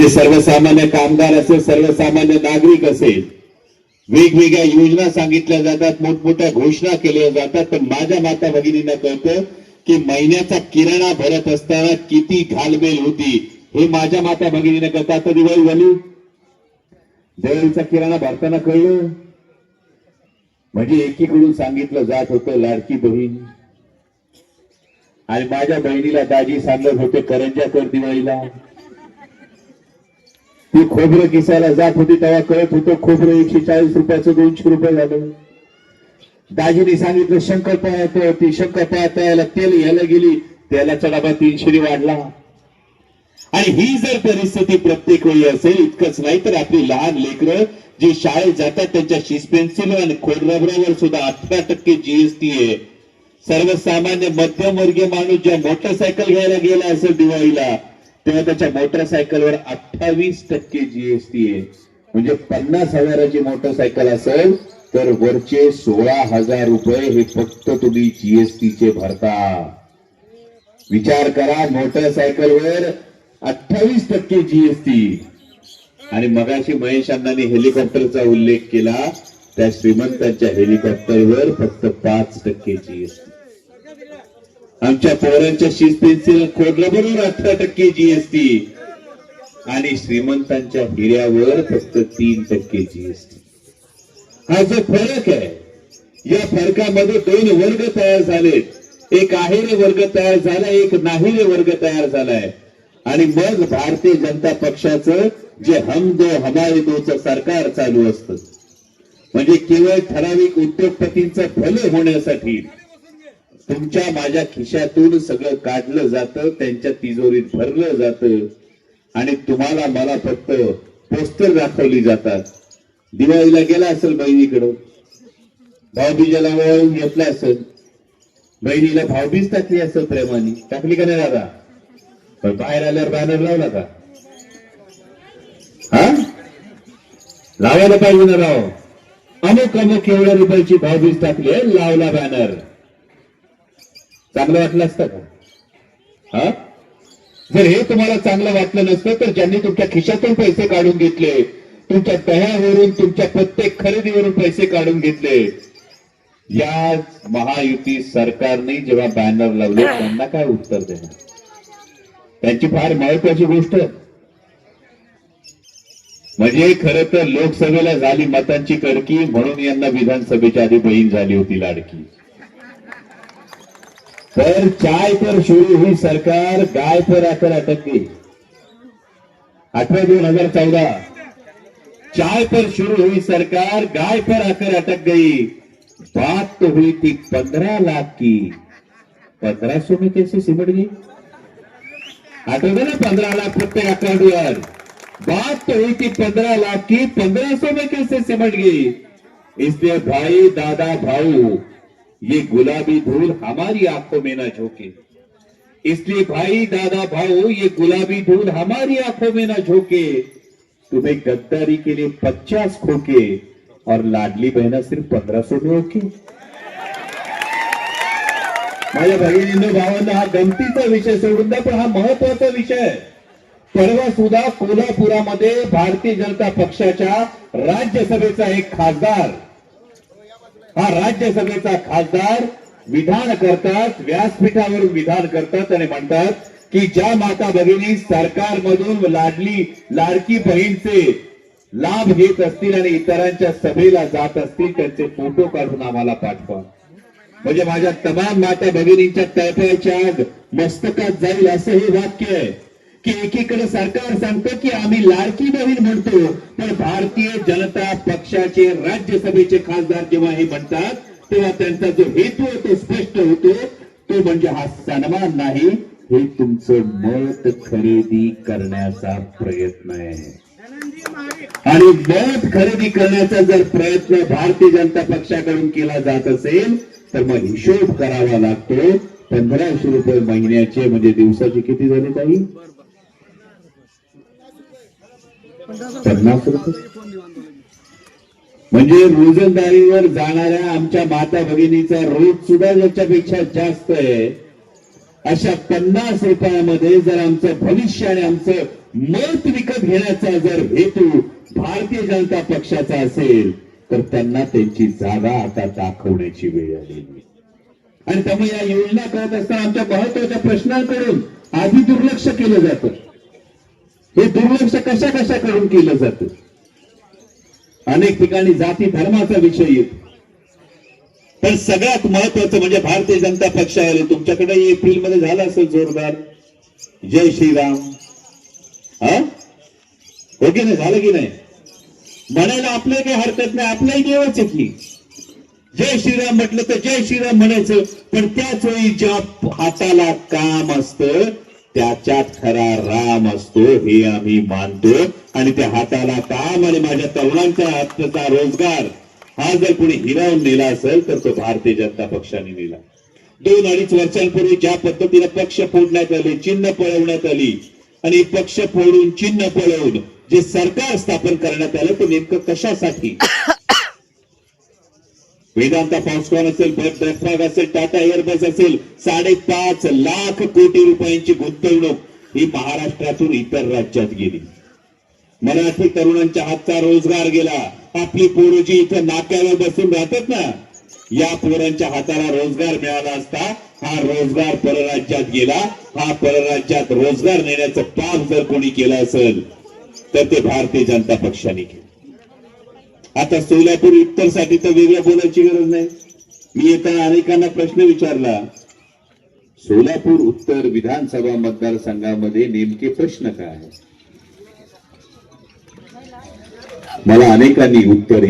म्हणजे सर्वसामान्य कामगार असेल सर्वसामान्य नागरिक असेल वेगवेगळ्या योजना सांगितल्या जातात मोठमोठ्या घोषणा केल्या जातात पण माझ्या माता भगिनींना कळतं की महिन्याचा किराणा भरत असताना किती घालमेल होती हे माझ्या माता भगिनीने कळतं. आता दिवाळी झाली. दिवाळीचा किराणा भरताना कळलं. म्हणजे एकीकडून सांगितलं जात होतं लाडकी बहीण. आणि माझ्या बहिणीला दाजी सांगत होते करंजा कर दिवाळीला. ती खोबरं किसायला जात होती तेव्हा कळत होतं खोबरं एकशे चाळीस रुपयाचं दोनशे रुपये झालं. दाजीने सांगितलं शंकर येतो ती शंकरपाळ्या तयाला तेल घ्यायला गेली तेलाचा डबा तीनशे वाढला. आणि ही जर परिस्थिती प्रत्येक वेळी असेल इतकंच नाही तर आपली लहान लेकरं जे शाळेत जातात त्यांच्या शिस पेन्सिल आणि खोडरबरावर सुद्धा अठरा टक्के जीएसटी आहे. सर्वसामान्य मध्यमवर्गीय माणूस ज्या मोटरसायकल घ्यायला गेला असेल दिवाळीला तेव्हा त्याच्या मोटरसायकलवर अठ्ठावीस टक्के जीएसटी आहे. म्हणजे पन्नास हजाराची मोटरसायकल असेल तर वरचे सोळा हजार रुपये हे फक्त तुम्ही जीएसटीचे भरता. विचार करा मोटरसायकलवर अठ्ठावीस टक्के जीएसटी आणि मगाशी महेश अण्णांनी हेलिकॉप्टरचा उल्लेख केला त्या श्रीमंतांच्या हेलिकॉप्टरवर फक्त पाच टक्के जीएसटी आमच्या पोरांच्या शीस पेन्सिल खोडरबरोबर अठरा टक्के जीएसटी आणि श्रीमंतांच्या हिऱ्यावर फक्त तीन टक्के जीएसटी हा जो फरक आहे या फरकामध्ये दोन वर्ग तयार झालेत एक आहेरे वर्ग तयार झाला एक नाहीरे वर्ग तयार झालाय. आणि मग भारतीय जनता पक्षाचं जे हम दो हमारे दोचं सरकार चालू असतं. म्हणजे केवळ ठराविक उद्योगपतींचं भलं होण्यासाठी तुमच्या माझ्या खिशातून सगळं काढलं जातं त्यांच्या तिजोरीत भरलं जातं आणि तुम्हाला मला फक्त पोस्टर दाखवली जातात. दिवाळीला गेला असेल बहिणीकडं. भाऊबीजाला वळून घेतला असेल. बहिणीला भाऊबीज टाकली असेल प्रेमाने. टाकली का नाही दादा? पण बाहेर आल्यावर बॅनर लावला का? हा? लावायला पाहिजे ना राव. अमुक अमुक एवढ्या रुपयाची भाऊबीज टाकली लावला बॅनर चांगलं वाटलं असतं का? हा? जर हे तुम्हाला चांगलं वाटलं नसतं तर ज्यांनी तुमच्या खिशातून पैसे काढून घेतले तुमच्या दह्यावरून तुमच्या प्रत्येक खरेदीवरून पैसे काढून घेतले या महायुती सरकारने जेव्हा बॅनर लावले त्यांना काय उत्तर देणार? त्यांची फार महत्वाची गोष्ट. म्हणजे खरं तर लोकसभेला झाली मतांची कडकी म्हणून यांना विधानसभेच्या आधी बहीण झाली होती लाडकी. पर चाय पर शुरू हुई सरकार, गाय पर आकर अटक गई। अठारह दो हज़ार चौदह। चाय पर शुरू हुई सरकार, गाय पर आकर अटक गई। बात तो हुई थी पंद्रह लाख की। पंद्रह सौ में कैसे सिमट गई? आठवतं ना पंद्रह लाख प्रत्येक अकाउंटवर बात तो हुई थी पंद्रह लाख की, पंद्रह सौ में कैसे सिमट गई? इसलिए भाई, दादा, भाऊ ये गुलाबी धूल हमारी आंखों में ना झोंके। इसलिए भाई दादा भाऊ ये गुलाबी धूल हमारी आंखों में ना झोंके। तुम्हें गद्दारी के लिए पचास खोके और लाडली बहना सिर्फ पंद्रह सौ में ओके। माझ्या भगिनींनो भावांना हा गमतीचा विषय सोडून द्या पण हा महत्त्वाचा विषय परवा सुद्धा कोल्हापुरामध्ये भारतीय जनता पक्षाच्या राज्यसभेचा एक खासदार हा राज्यसभेचा खासदार विधान करतात व्यासपीठावरून विधान करतात आणि म्हणतात की ज्या माता भगिनी सरकारमधून लाडली लाडकी बहीणचे लाभ घेत असतील आणि इतरांच्या सभेला जात असतील त्यांचे फोटो काढून आम्हाला पाठवा. म्हणजे माझ्या तमाम माता भगिनींच्या तळपायाच्या आग मस्तकात जाईल असं हे वाक्य आहे. की एकीकडे सरकार सांगतं की आम्ही लाडकी बहीण म्हणतो पण भारतीय जनता पक्षाचे राज्यसभेचे खासदार जेव्हा हे म्हणतात तेव्हा त्यांचा जो हेतू आहे तो स्पष्ट होतो. तो म्हणजे हा सन्मान नाही. हे तुमचं मत खरेदी करण्याचा प्रयत्न आहे. आणि मत खरेदी करण्याचा जर प्रयत्न भारतीय जनता पक्षाकडून केला जात असेल तर मग हिशोब करावा लागतो. पंधराशे रुपये महिन्याचे म्हणजे दिवसाचे किती झाले काही म्हणजे रोजंदारीवर जाणाऱ्या आमच्या माता भगिनीचा रोज सुद्धा ज्याच्यापेक्षा जास्त आहे. अशा पन्नास रुपयामध्ये जर आमचं भविष्य आणि आमचं मत विकत घेण्याचा जर हेतू भारतीय जनता पक्षाचा असेल तर त्यांना त्यांची जागा आता दाखवण्याची वेळ आलेली आणि त्यामुळे या योजना करत असताना आमच्या महत्त्वाच्या प्रश्नांकडून आधी दुर्लक्ष केलं जातं. हे दुर्लक्ष कशा कशा करून केलं जात? अनेक ठिकाणी जाती धर्माचा विषय येतो. पण सगळ्यात महत्वाचं म्हणजे भारतीय जनता पक्षावाले तुमच्याकडे एप्रिलमध्ये झालं असेल जोरदार. जय श्रीराम. हा? हो की नाही? झालं की नाही? म्हणायला आपलं काही हरकत नाही. आपलंही देवच आहे की. जय श्रीराम म्हटलं तर जय श्रीराम म्हणायचं. पण त्याच वेळी ज्या हाताला काम असतं त्याच्यात खरा राम असतो हे आम्ही मानतो. आणि त्या हाताला काम आणि माझ्या तरुणांच्या हातचा रोजगार हा जर कोणी हिरावून नेला असेल तर तो भारतीय जनता पक्षाने नेला. दोन अडीच वर्षांपूर्वी ज्या पद्धतीने पक्ष फोडण्यात आले चिन्ह पळवण्यात आली आणि पक्ष फोडून चिन्ह पळवून जे सरकार स्थापन करण्यात आलं ते नेमकं कशासाठी? वेदांता फॉक्सकॉन असेल ब्रॅकफ्राग असेल टाटा एअरबस असेल साडेपाच लाख कोटी रुपयांची गुंतवणूक ही महाराष्ट्रातून इतर राज्यात गेली. मराठी तरुणांच्या हातचा रोजगार गेला. आपली पोरं जी इथं नाक्यावर बसून राहतात ना या पोरांच्या हाताला रोजगार मिळाला असता हा रोजगार परराज्यात गेला. हा परराज्यात रोजगार नेण्याचं पाप जर कोणी केलं असेल तर ते भारतीय जनता पक्षाने केलं. आता सोलापूर उत्तरसाठी तर वेगळ्या बोलायची गरज नाही. मी येताना अनेकांना प्रश्न विचारला सोलापूर उत्तर विधानसभा मतदारसंघामध्ये नेमके प्रश्न काय आहे मला अनेकांनी उत्तर हे